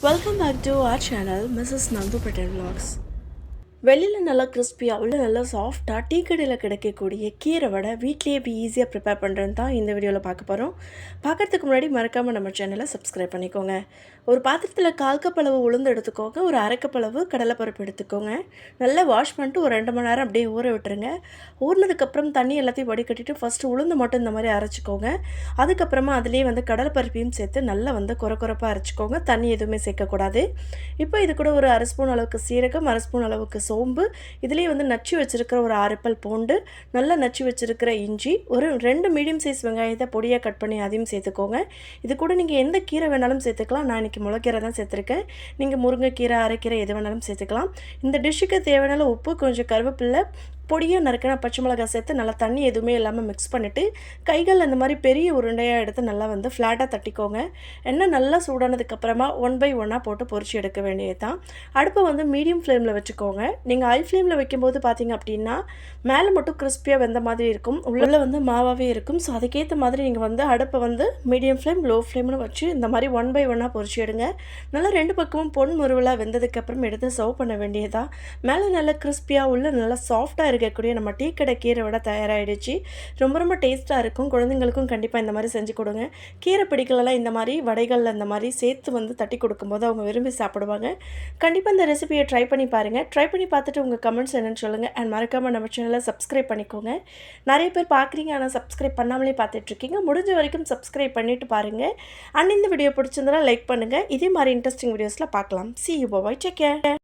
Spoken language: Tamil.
Welcome back to our channel Mrs. Nandu Patel Vlogs. வெளியில் நல்லா கிறிஸ்பியாக உள்ள நல்லா சாஃப்டாக டீ கடையில் கிடைக்கக்கூடிய கீரை வடை வீட்லேயே எப்படி ஈஸியாக ப்ரிப்பேர் பண்ணுறது தான் இந்த வீடியோவில் பார்க்க போகிறோம் பார்க்கறதுக்கு முன்னாடி மறக்காமல் நம்ம சேனலை சப்ஸ்கிரைப் பண்ணிக்கோங்க. ஒரு பாத்திரத்தில் கால் உளுந்து எடுத்துக்கோங்க ஒரு அரைக்கப்பளவு கடலைப்பருப்பு எடுத்துக்கோங்க. நல்லா வாஷ் பண்ணிட்டு ஒரு ரெண்டு மணி நேரம் அப்படியே ஊற விட்டுருங்க. ஊறினதுக்கப்புறம் தண்ணி எல்லாத்தையும் வடிகட்டிட்டு ஃபஸ்ட்டு உளுந்து மட்டும் இந்த மாதிரி அரைச்சிக்கோங்க. அதுக்கப்புறமா அதுலேயே வந்து கடலைப்பருப்பையும் சேர்த்து நல்லா வந்து குறை குறைப்பாக அரைச்சிக்கோங்க. தண்ணி எதுவுமே சேர்க்கக்கூடாது. இப்போ இது கூட ஒரு அரை ஸ்பூன் அளவுக்கு சீரகம் அரை ஸ்பூன் அளவுக்கு சோம்பு இதுலேயே வந்து நச்சு வச்சுருக்கிற ஒரு ஆறுப்பல் பூண்டு நல்லா நச்சு வச்சுருக்கிற இஞ்சி ஒரு ரெண்டு மீடியம் சைஸ் வெங்காயத்தை பொடியாக கட் பண்ணி அதையும் சேர்த்துக்கோங்க. இது கூட நீங்கள் எந்த கீரை வேணாலும் சேர்த்துக்கலாம். நான் இன்றைக்கி முளைக்கீரை தான் சேர்த்துருக்கேன். நீங்கள் முருங்கைக்கீரை அரைக்கீரை எது வேணாலும் சேர்த்துக்கலாம். இந்த டிஷ்ஷுக்கு தேவையான உப்பு கொஞ்சம் கருவேப்பில்லை பொடியாக நறுக்கின பச்சை மிளகாய் சேர்த்து நல்லா தண்ணி எதுவுமே இல்லாமல் மிக்ஸ் பண்ணிவிட்டு கைகள் அந்த மாதிரி பெரிய உருண்டையாக எடுத்து நல்லா வந்து ஃப்ளாட்டாக தட்டிக்கோங்க. எண்ணெய் நல்லா சூடானதுக்கப்புறமா ஒன் பை ஒன்னாக போட்டு பொறிச்சு எடுக்க வேண்டியது தான் அடுப்பை வந்து மீடியம் ஃப்ளேமில் வச்சுக்கோங்க. நீங்கள் ஹை ஃப்ளேமில் வைக்கும்போது பார்த்தீங்க அப்படின்னா மேலே மட்டும் கிறிஸ்பியாக வெந்த மாதிரி இருக்கும். உள்ளே வந்து மாவாகவே இருக்கும். ஸோ அதுக்கேற்ற மாதிரி நீங்கள் வந்து அடுப்பை வந்து மீடியம் ஃப்ளேம் லோ ஃப்ளேம்னு வச்சு இந்த மாதிரி ஒன் பை ஒன்னாக பொரிச்சு எடுங்க. நல்லா ரெண்டு பக்கமும் பொன் முருவலாக வெந்ததுக்கப்புறம் எடுத்து சர்வ் பண்ண வேண்டியதா மேலே நல்லா கிறிஸ்பியாக உள்ள நல்லா சாஃப்டாக இருக்கக்கூடிய நம்ம டீ கடை கீரை விட தயாராகிடுச்சு ரொம்ப ரொம்ப டேஸ்ட்டாக இருக்கும். குழந்தைங்களுக்கும் கண்டிப்பாக இந்த மாதிரி செஞ்சு கொடுங்க. கீரை பிடிக்கலாம் இந்த மாதிரி வடைகளில் இந்த மாதிரி சேர்த்து வந்து தட்டி கொடுக்கும்போது அவங்க விரும்பி சாப்பிடுவாங்க. கண்டிப்பாக இந்த ரெசிபியை ட்ரை பண்ணி பாருங்கள் ட்ரை பண்ணி பார்த்துட்டு உங்கள் கமெண்ட்ஸ் என்னென்னு சொல்லுங்கள் அண்ட் மறக்காமல் நம்ம சேனலை சப்ஸ்கிரைப் பண்ணிக்கோங்க. நிறைய பேர் பார்க்குறீங்க ஆனால் சப்ஸ்கிரைப் பண்ணாமலே பார்த்துட்ருக்கீங்க முடிஞ்ச வரைக்கும் சப்ஸ்கிரைப் பண்ணிவிட்டு பாருங்கள் அண்ட் இந்த வீடியோ பிடிச்சிருந்தா லைக் பண்ணுங்கள் இதே மாதிரி இன்ட்ரெஸ்டிங் வீடியோஸில் பார்க்கலாம். See you bye take care